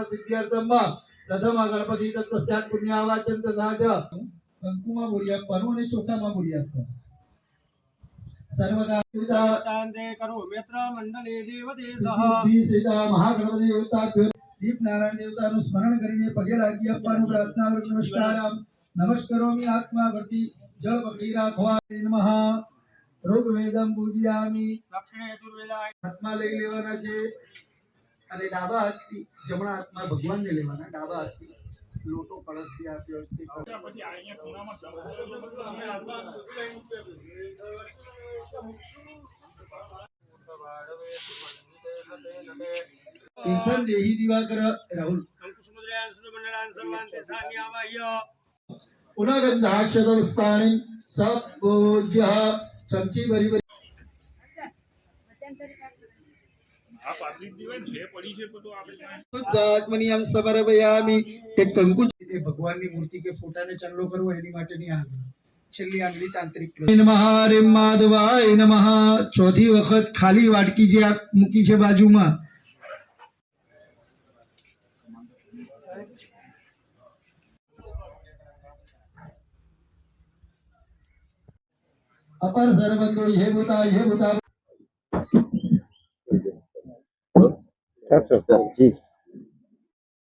સિદ્ધ્યર્થમ પ્રથમ ગણપતિ તથા કંકુમાં આપવાનું અને આપવાનું દેવતાનું સ્મરણ કરીને પગે લાગી આપવાનું પ્રાર્થના નમસ્કાર નમસ્કરોમિ. આત્મા વર્તિ જળ પકડી રાખવા નમઃ. ઋગ્વેદમ પૂજ્યામી. દક્ષિણ યજુર્વેદાય હાથમાં લઈ લેવાના છે. અને ડાબા હાથથી જમણા હાથમાં ભગવાનને લેવાના, ડાબા હાથથી લોટો કળશથી આપ્યો તીર્થન દેહી દિવાકર, રાહુલ. તીર્થાન્ય આવાહ્ય પુનગંધાક્ષતમસ્તાણી સપૂજ્ય ચમચી ભરી ભરી આ પાતળી દિવાય છે પડી છે તો આપણે શુદ્ધાત્મની આમ સમર્પયામિ તે કંકુ ભગવાનની મૂર્તિ કે ફોટાને ચાંદલો કરવો એની માટેની આંગળી. છેલ્લી આંગળી તાંત્રિક નમઃ રેમ માધવાય નમઃ. ચોથી વખત ખાલી વાટકી જે આ મૂકી છે બાજુમાં. અપર સર્વતો હે બુતા હે ભૂતા જી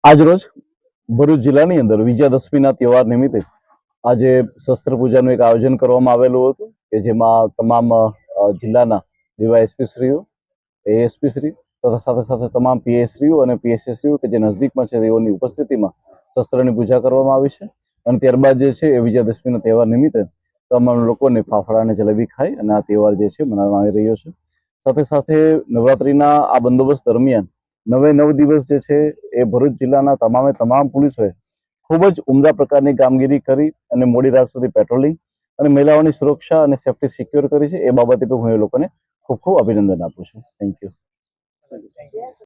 આજરોજ ભરૂચ જિલ્લાની અંદર વિજયાદશમીના તહેવાર નિમિત્તે આજે શસ્ત્ર પૂજાનું એક આયોજન કરવામાં આવેલું હતું કે જેમાં તમામ જિલ્લાના ડીવાયએસપી શ્રીઓ એએસપી શ્રી તથા સાથે સાથે તમામ પીએસશ્રીઓ અને પીએસએસશ્રીઓ કે જે નજદીકમાં છે તેઓની ઉપસ્થિતિમાં શસ્ત્રની પૂજા કરવામાં આવી છે. અને ત્યારબાદ જે છે એ વિજયાદશમીના તહેવાર નિમિત્તે તમામ લોકોને ફાફડા અને જલેબી ખાઈ અને આ તહેવાર જે છે મનાવવામાં આવી રહ્યો છે. સાથે સાથે નવરાત્રીના આ બંદોબસ્ત દરમિયાન નવે નવ દિવસ જે છે એ ભરૂચ જિલ્લાના તમામે તમામ પોલીસોએ ખૂબ જ ઉમદા પ્રકારની કામગીરી કરી અને મોડી રાત સુધી પેટ્રોલિંગ અને મહિલાઓની સુરક્ષા અને સેફટી સિક્યોર કરી છે. એ બાબતે પણ હું એ લોકોને ખૂબ ખૂબ અભિનંદન આપું છું. Thank you